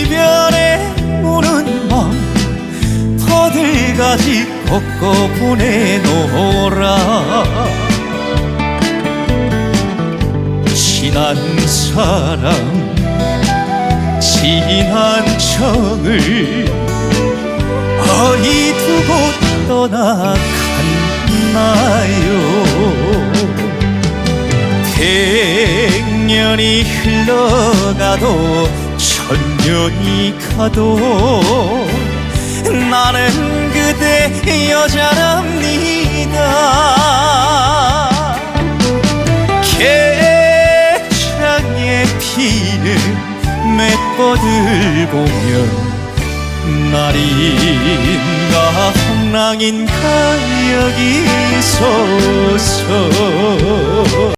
이별에 오는 밤 터들같이 걷고 보내노라. 지난 사람 지난 정을 어이 두고 떠나갔나요. 백년이 흘러가도 천년이 가도 나는 그대 여자랍니다. 개창에 피는 맷버들 보면 날인가 풍랑인가 여기 서서